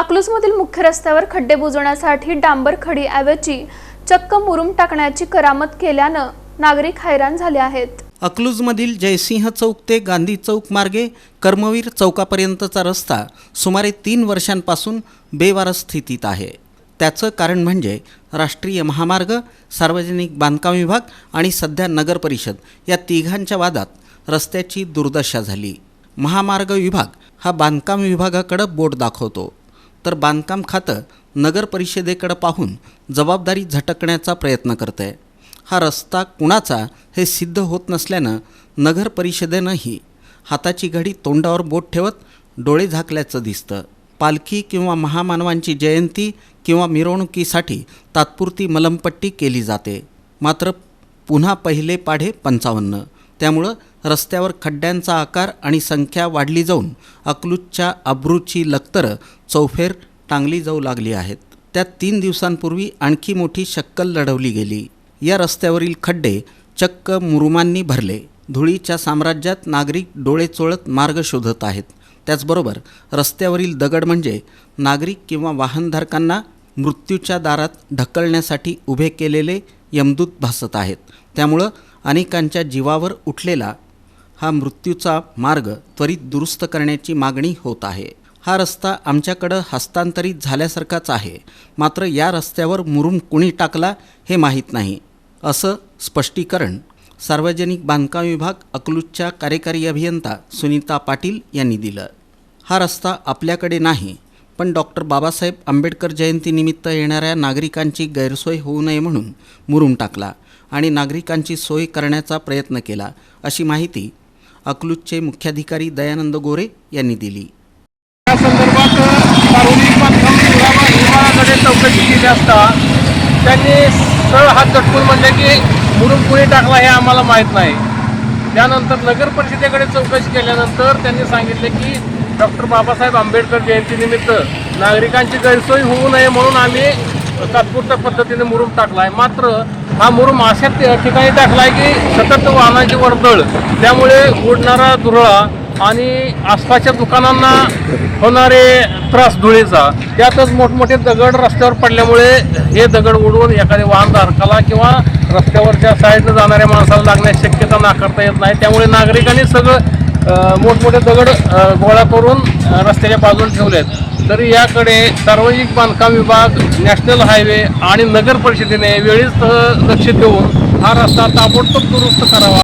अकलूजमधील मुख्य रस्त्यावर खड्डे बुजवण्यासाठी डांबर खडीऐवजी चक्क मुरुम टाकण्याची करामत केल्यानं नागरिक हैराण झाले आहेत. अकलूजमधील जयसिंह चौक ते गांधी चौक मार्गे कर्मवीर चौकापर्यंतचा रस्ता सुमारे तीन वर्षांपासून बेवारस स्थितीत आहे. त्याचं कारण म्हणजे राष्ट्रीय महामार्ग सार्वजनिक बांधकाम विभाग आणि सध्या नगर परिषद या तिघांच्या वादात रस्त्याची दुर्दशा झाली. महामार्ग विभाग हा बांधकाम विभागाकडं बोट दाखवतो. तर बांधकाम खातं नगर परिषदेकडं पाहून जबाबदारी झटकण्याचा प्रयत्न करतं. आहे हा रस्ता कुणाचा हे सिद्ध होत नसल्यानं नगर परिषदेनंही हाताची घडी तोंडावर बोट ठेवत डोळे झाकल्याचं दिसतं. पालखी किंवा महामानवांची जयंती किंवा मिरवणुकीसाठी तात्पुरती मलमपट्टी केली जाते. मात्र पुन्हा पहिले पाढे पंचावन्न. त्यामुळं रस्त्यावर खड्ड्यांचा आकार आणि संख्या वाढली जाऊन अकलूजच्या अब्रूची लखतरं चौफेर टांगली जाऊ लागली आहेत. त्यात तीन दिवसांपूर्वी आणखी मोठी शक्कल लढवली गेली. या रस्त्यावरील खड्डे चक्क मुरुमांनी भरले. धुळीच्या साम्राज्यात नागरिक डोळे चोळत मार्ग शोधत आहेत. त्याचबरोबर रस्त्यावरील दगड म्हणजे नागरिक किंवा वाहनधारकांना मृत्यूच्या दारात ढकलण्यासाठी उभे केलेले यमदूत भासत आहेत. त्यामुळं अनेकांच्या जीवावर उठलेला हा मृत्यूचा मार्ग त्वरित दुरुस्त करण्याची मागणी होत आहे. हा रस्ता आमच्याकडं हस्तांतरित झाल्यासारखाच आहे. मात्र या रस्त्यावर मुरुम कुणी टाकला हे माहीत नाही. असं स्पष्टीकरण सार्वजनिक बांधकाम विभाग अकलूजच्या कार्यकारी अभियंता सुनीता पाटील यांनी दिलं. हा रस्ता आपल्याकडे नाही पण डॉक्टर बाबासाहेब आंबेडकर जयंतीनिमित्त येणाऱ्या नागरिकांची गैरसोय होऊ नये म्हणून मुरुम टाकला. आणि नागरिकांची सोय करण्याचा प्रयत्न केला अशी माहिती अकलूजचे मुख्याधिकारी दयानंद गोरे यांनी दिली. या संदर्भात सार्वजनिक बांधकाम विभागाकडे चौकशी केली असता त्यांनी सरळ हात झटकून म्हणले की मुरुम कुणी टाकला हे आम्हाला माहीत नाही. त्यानंतर नगर परिषदेकडे चौकशी केल्यानंतर त्यांनी सांगितले की डॉक्टर बाबासाहेब आंबेडकर जयंतीनिमित्त नागरिकांची गैरसोय होऊ नये म्हणून आम्ही तात्पुरत्या पद्धतीने मुरुम टाकला आहे मात्र हा मुरुम अशा ठिकाणी टाकला आहे की सतत वाहनाची वर्दळ त्यामुळे उडणारा धुरळा आणि आसपासच्या दुकानांना होणारे त्रास धुळीचा. त्यातच मोठमोठे दगड रस्त्यावर पडल्यामुळे हे दगड उडवून एखाद्या वाहनधारकाला किंवा रस्त्यावरच्या साईडनं जाणाऱ्या माणसाला लागण्याची शक्यता नाकारता येत नाही. त्यामुळे नागरिकांनी सगळं मोठमोठे दगड गोळा करून रस्त्याच्या बाजूला ठेवलेत. तरी याकडे सार्वजनिक बांधकाम विभाग नॅशनल हायवे आणि नगर परिषदेने वेळीच लक्ष देऊन हा रस्ता ताबडतोब दुरुस्त करावा.